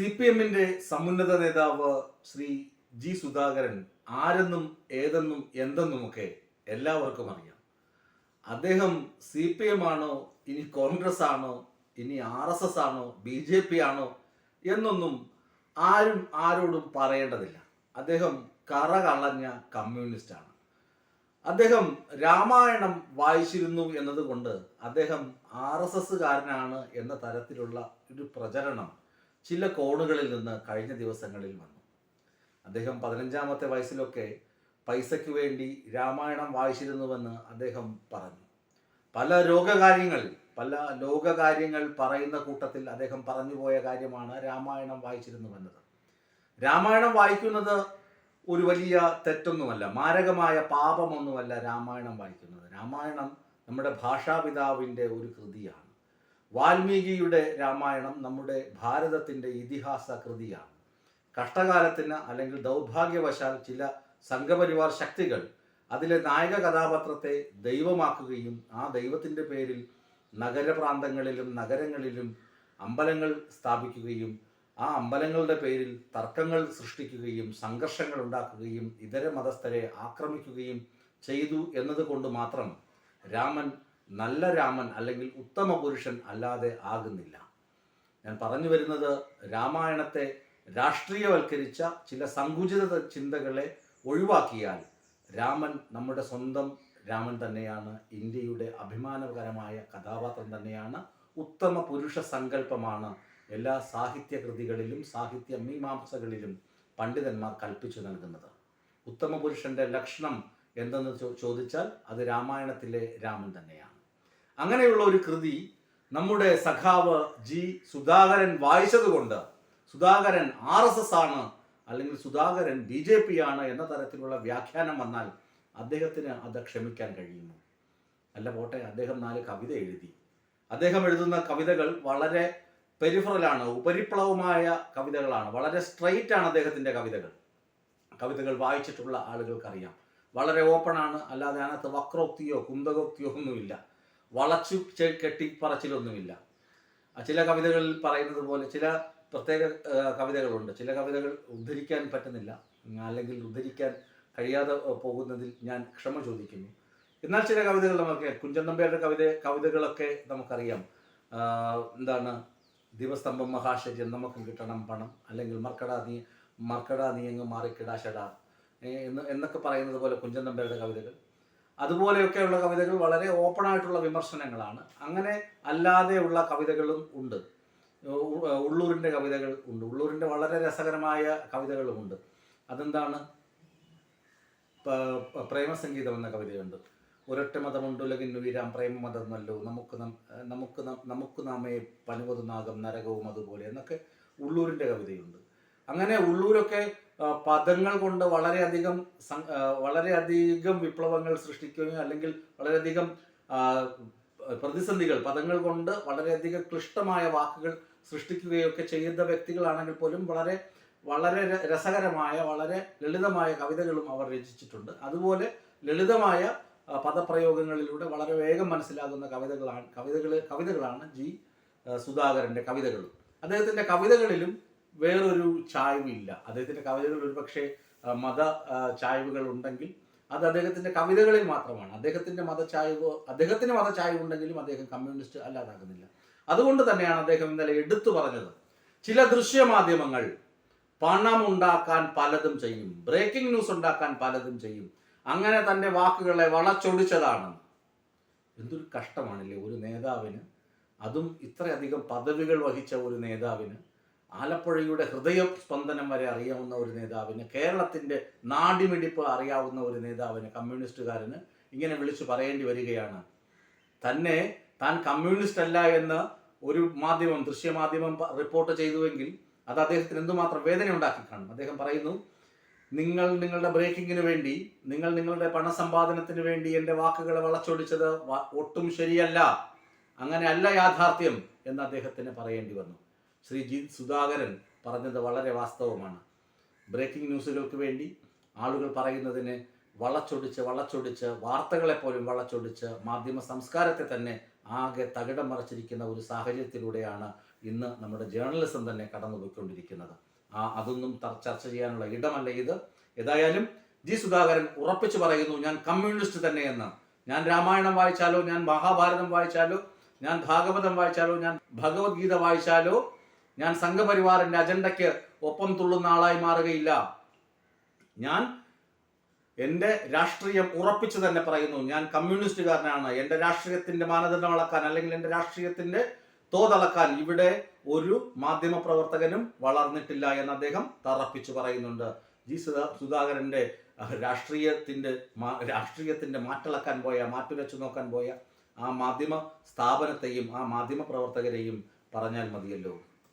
C P എമ്മിന്റെ സമുന്നത നേതാവ് ശ്രീ ജി സുധാകരൻ ആരെന്നും ഏതെന്നും എന്തെന്നുമൊക്കെ എല്ലാവർക്കും അറിയാം. അദ്ദേഹം സി പി എം ആണോ ഇനി കോൺഗ്രസ് ആണോ ഇനി ആർ എസ് എസ് ആണോ ബി ജെ പി ആണോ എന്നൊന്നും ആരും ആരോടും പറയേണ്ടതില്ല. അദ്ദേഹം കറ കളഞ്ഞ കമ്മ്യൂണിസ്റ്റ് ആണ്. അദ്ദേഹം രാമായണം വായിച്ചിരുന്നു എന്നതുകൊണ്ട് അദ്ദേഹം ആർ എസ് എസ്സുകാരനാണ് എന്ന തരത്തിലുള്ള ഒരു പ്രചരണം ചില കോണുകളിൽ നിന്ന് കഴിഞ്ഞ ദിവസങ്ങളിൽ വന്നു. അദ്ദേഹം പതിനഞ്ചാമത്തെ വയസ്സിലൊക്കെ പൈസയ്ക്ക് വേണ്ടി രാമായണം വായിച്ചിരുന്നുവെന്ന് അദ്ദേഹം പറഞ്ഞു. പല രോഗകാര്യങ്ങൾ പല ലോകകാര്യങ്ങൾ പറയുന്ന കൂട്ടത്തിൽ അദ്ദേഹം പറഞ്ഞുപോയ കാര്യമാണ് രാമായണം വായിച്ചിരുന്നുവെന്നത്. രാമായണം വായിക്കുന്നത് ഒരു വലിയ തെറ്റൊന്നുമല്ല മാരകമായ പാപമൊന്നുമല്ല രാമായണം വായിക്കുന്നത്. രാമായണം നമ്മുടെ ഭാഷാപിതാവിന്റെ ഒരു കൃതിയാണ്. വാൽമീകിയുടെ രാമായണം നമ്മുടെ ഭാരതത്തിന്റെ ഇതിഹാസ കൃതിയാണ്. കഷ്ടകാലത്തിന് അല്ലെങ്കിൽ ദൗർഭാഗ്യവശാൽ ചില സംഘപരിവാർ ശക്തികൾ അതിലെ നായക കഥാപാത്രത്തെ ദൈവമാക്കുകയും ആ ദൈവത്തിന്റെ പേരിൽ നഗരപ്രാന്തങ്ങളിലും നഗരങ്ങളിലും അമ്പലങ്ങൾ സ്ഥാപിക്കുകയും ആ അമ്പലങ്ങളുടെ പേരിൽ തർക്കങ്ങൾ സൃഷ്ടിക്കുകയും സംഘർഷങ്ങൾ ഉണ്ടാക്കുകയും ഇതര മതസ്ഥരെ ആക്രമിക്കുകയും ചെയ്തു എന്നതുകൊണ്ട് മാത്രം രാമൻ നല്ല രാമൻ അല്ലെങ്കിൽ ഉത്തമ പുരുഷൻ അല്ലാതെ ആകുന്നില്ല. ഞാൻ പറഞ്ഞു വരുന്നത് രാമായണത്തെ രാഷ്ട്രീയവൽക്കരിച്ച ചില സങ്കുചിത ചിന്തകളെ ഒഴിവാക്കിയാൽ രാമൻ നമ്മുടെ സ്വന്തം രാമൻ തന്നെയാണ് ഇന്ത്യയുടെ അഭിമാനകരമായ കഥാപാത്രം തന്നെയാണ് ഉത്തമ പുരുഷ സങ്കല്പമാണ്. എല്ലാ സാഹിത്യ കൃതികളിലും സാഹിത്യ മീമാംസകളിലും പണ്ഡിതന്മാർ കൽപ്പിച്ചു നൽകുന്നത്. ഉത്തമ പുരുഷന്റെ ലക്ഷണം എന്തെന്ന് ചോദിച്ചാൽ അത് രാമായണത്തിലെ രാമൻ തന്നെയാണ്. അങ്ങനെയുള്ള ഒരു കൃതി നമ്മുടെ സഖാവ് ജി സുധാകരൻ വായിച്ചതുകൊണ്ട് സുധാകരൻ ആർ എസ് എസ് ആണ് അല്ലെങ്കിൽ സുധാകരൻ ബി ജെ പി ആണ് എന്ന തരത്തിലുള്ള വ്യാഖ്യാനം വന്നാൽ അദ്ദേഹത്തിന് അത് ക്ഷമിക്കാൻ കഴിയുന്നു അല്ല പോട്ടെ അദ്ദേഹം നാല് കവിത എഴുതി. അദ്ദേഹം എഴുതുന്ന കവിതകൾ വളരെ പെരിഫറലാണ് ഉപരിപ്ലവമായ കവിതകളാണ് വളരെ സ്ട്രൈറ്റ് ആണ് അദ്ദേഹത്തിന്റെ കവിതകൾ. കവിതകൾ വായിച്ചിട്ടുള്ള ആളുകൾക്കറിയാം. വളരെ ഓപ്പൺ ആണ് അല്ലാതെ അതിനകത്ത് വക്രോക്തിയോ കുന്തകോക്തിയോ ഒന്നുമില്ല. വളച്ചു കെട്ടിപ്പറച്ചിലൊന്നുമില്ല ചില കവിതകളിൽ പറയുന്നത് പോലെ ചില പ്രത്യേക കവിതകളുണ്ട്. ചില കവിതകൾ ഉദ്ധരിക്കാൻ പറ്റുന്നില്ല. അല്ലെങ്കിൽ ഉദ്ധരിക്കാൻ കഴിയാതെ പോകുന്നതിൽ ഞാൻ ക്ഷമ ചോദിക്കുന്നു. എന്നാൽ ചില കവിതകൾ നമുക്ക് കുഞ്ചൻ നമ്പ്യാരുടെ കവിത കവിതകളൊക്കെ നമുക്കറിയാം. എന്താണ്? ദിവസ്തംഭം മഹാശര്യം നമുക്ക് കിട്ടണം പണം. അല്ലെങ്കിൽ മർക്കട നീ മർക്കട നീയങ്ങ് എന്ന് എന്നൊക്കെ പറയുന്നത് പോലെ കുഞ്ചൻ നമ്പ്യാരുടെ കവിതകൾ. അതുപോലെയൊക്കെയുള്ള കവിതകൾ വളരെ ഓപ്പൺ ആയിട്ടുള്ള വിമർശനങ്ങളാണ്. അങ്ങനെ അല്ലാതെയുള്ള കവിതകളും ഉണ്ട്. ഉള്ളൂരിന്റെ കവിതകൾ ഉണ്ട്. ഉള്ളൂരിന്റെ വളരെ രസകരമായ കവിതകളുമുണ്ട് അതെന്താണ്? പ്രേമസംഗീതം എന്ന കവിതയുണ്ട്. ഒരൊറ്റ മതമുണ്ടുലകിൻ വീരാം പ്രേമമതം നല്ലോ നമുക്ക് നമുക്ക് നമുക്ക് നാമേ പനുവതുനാഗം നരകവും അതുപോലെ എന്നൊക്കെ ഉള്ളൂരിന്റെ കവിതയുണ്ട്. അങ്ങനെ ഉള്ളൂരൊക്കെ പദങ്ങൾ കൊണ്ട് വളരെയധികം വളരെയധികം വിപ്ലവങ്ങൾ സൃഷ്ടിക്കുകയും അല്ലെങ്കിൽ വളരെയധികം പ്രതിസന്ധികൾ പദങ്ങൾ കൊണ്ട് വളരെയധികം ക്ലിഷ്ടമായ വാക്കുകൾ സൃഷ്ടിക്കുകയൊക്കെ ചെയ്യുന്ന വ്യക്തികളാണെങ്കിൽ പോലും വളരെ വളരെ രസകരമായ വളരെ ലളിതമായ കവിതകളും അവർ രചിച്ചിട്ടുണ്ട്. അതുപോലെ ലളിതമായ പദപ്രയോഗങ്ങളിലൂടെ വളരെ വേഗം മനസ്സിലാകുന്ന കവിതകളാണ് കവിതകൾ കവിതകളാണ് ജി സുധാകരന്റെ കവിതകളും. അദ്ദേഹത്തിന്റെ കവിതകളിലും വേറൊരു ചായ്വില്ല. അദ്ദേഹത്തിന്റെ കവിതകളിൽ ഒരുപക്ഷെ മത ചായ്വുകൾ ഉണ്ടെങ്കിൽ അത് അദ്ദേഹത്തിന്റെ കവിതകളിൽ മാത്രമാണ്. അദ്ദേഹത്തിന്റെ അദ്ദേഹത്തിന്റെ മതചായ്വ് അദ്ദേഹത്തിന് മതചായ്വ് ഉണ്ടെങ്കിലും അദ്ദേഹം കമ്മ്യൂണിസ്റ്റ് അല്ലാതാകുന്നില്ല അതുകൊണ്ട് തന്നെയാണ് അദ്ദേഹം ഇന്നലെ എടുത്തു പറഞ്ഞത്. ചില ദൃശ്യമാധ്യമങ്ങൾ പണം ഉണ്ടാക്കാൻ പലതും ചെയ്യും. ബ്രേക്കിംഗ് ന്യൂസ് ഉണ്ടാക്കാൻ പലതും ചെയ്യും. അങ്ങനെ തന്റെ വാക്കുകളെ വളച്ചൊടിച്ചതാണ്. എന്തൊരു കഷ്ടമാണല്ലേ ഒരു നേതാവിന്. അതും ഇത്രയധികം പദവികൾ വഹിച്ച ഒരു നേതാവിന് ആലപ്പുഴയുടെ ഹൃദയ സ്പന്ദനം വരെ അറിയാവുന്ന ഒരു നേതാവിന് കേരളത്തിന്റെ നാടിമിടിപ്പ് അറിയാവുന്ന ഒരു നേതാവിന് കമ്മ്യൂണിസ്റ്റുകാരന് ഇങ്ങനെ വിളിച്ചു പറയേണ്ടി വരികയാണ്. തന്നെ താൻ കമ്മ്യൂണിസ്റ്റ് അല്ല എന്ന് ഒരു മാധ്യമം ദൃശ്യമാധ്യമം റിപ്പോർട്ട് ചെയ്തുവെങ്കിൽ അത് അദ്ദേഹത്തിന് എന്തുമാത്രം വേദന ഉണ്ടാക്കി കാണും? അദ്ദേഹം പറയുന്നു നിങ്ങൾ നിങ്ങളുടെ ബ്രേക്കിങ്ങിന് വേണ്ടി നിങ്ങൾ നിങ്ങളുടെ പണസമ്പാദനത്തിന് വേണ്ടി എന്റെ വാക്കുകളെ വളച്ചൊടിച്ചത് ഒട്ടും ശരിയല്ല. അങ്ങനെ അല്ല യാഥാർത്ഥ്യം എന്ന് അദ്ദേഹത്തിന് പറയേണ്ടി വന്നു. ശ്രീ ജി സുധാകരൻ പറഞ്ഞത് വളരെ വാസ്തവമാണ്. ബ്രേക്കിംഗ് ന്യൂസുകൾക്ക് വേണ്ടി ആളുകൾ പറയുന്നതിന് വളച്ചൊടിച്ച് വളച്ചൊടിച്ച് വാർത്തകളെപ്പോലും വളച്ചൊടിച്ച് മാധ്യമ സംസ്കാരത്തെ തന്നെ ആകെ തകിടം മറിച്ചിരിക്കുന്ന ഒരു സാഹചര്യത്തിലൂടെയാണ് ഇന്ന് നമ്മുടെ ജേർണലിസം തന്നെ കടന്നുപോയിക്കൊണ്ടിരിക്കുന്നത്. ആ അതൊന്നും ചർച്ച ചെയ്യാനുള്ള ഇടമല്ല ഇത്. ഏതായാലും ജി സുധാകരൻ ഉറപ്പിച്ചു പറയുന്നു ഞാൻ കമ്മ്യൂണിസ്റ്റ് തന്നെയെന്ന്. ഞാൻ രാമായണം വായിച്ചാലോ ഞാൻ മഹാഭാരതം വായിച്ചാലോ ഞാൻ ഭാഗവതം വായിച്ചാലോ ഞാൻ ഭഗവത്ഗീത വായിച്ചാലോ ഞാൻ സംഘപരിവാറിന്റെ അജണ്ടയ്ക്ക് ഒപ്പം തുള്ളുന്ന ആളായി മാറുകയില്ല. ഞാൻ എന്റെ രാഷ്ട്രീയം ഉറപ്പിച്ചു തന്നെ പറയുന്നു. ഞാൻ കമ്മ്യൂണിസ്റ്റുകാരനാണ്. എന്റെ രാഷ്ട്രീയത്തിന്റെ മാനദണ്ഡം അളക്കാൻ അല്ലെങ്കിൽ എന്റെ രാഷ്ട്രീയത്തിന്റെ തോതളക്കാൻ ഇവിടെ ഒരു മാധ്യമ പ്രവർത്തകനും വളർന്നിട്ടില്ല എന്ന് അദ്ദേഹം തറപ്പിച്ചു പറയുന്നുണ്ട്. ജി സുധാ സുധാകരന്റെ രാഷ്ട്രീയത്തിന്റെ രാഷ്ട്രീയത്തിന്റെ മാറ്റളക്കാൻ പോയ മാറ്റുരച്ചു നോക്കാൻ പോയ ആ മാധ്യമ സ്ഥാപനത്തെയും ആ മാധ്യമ പ്രവർത്തകരെയും പറഞ്ഞാൽ മതിയല്ലോ.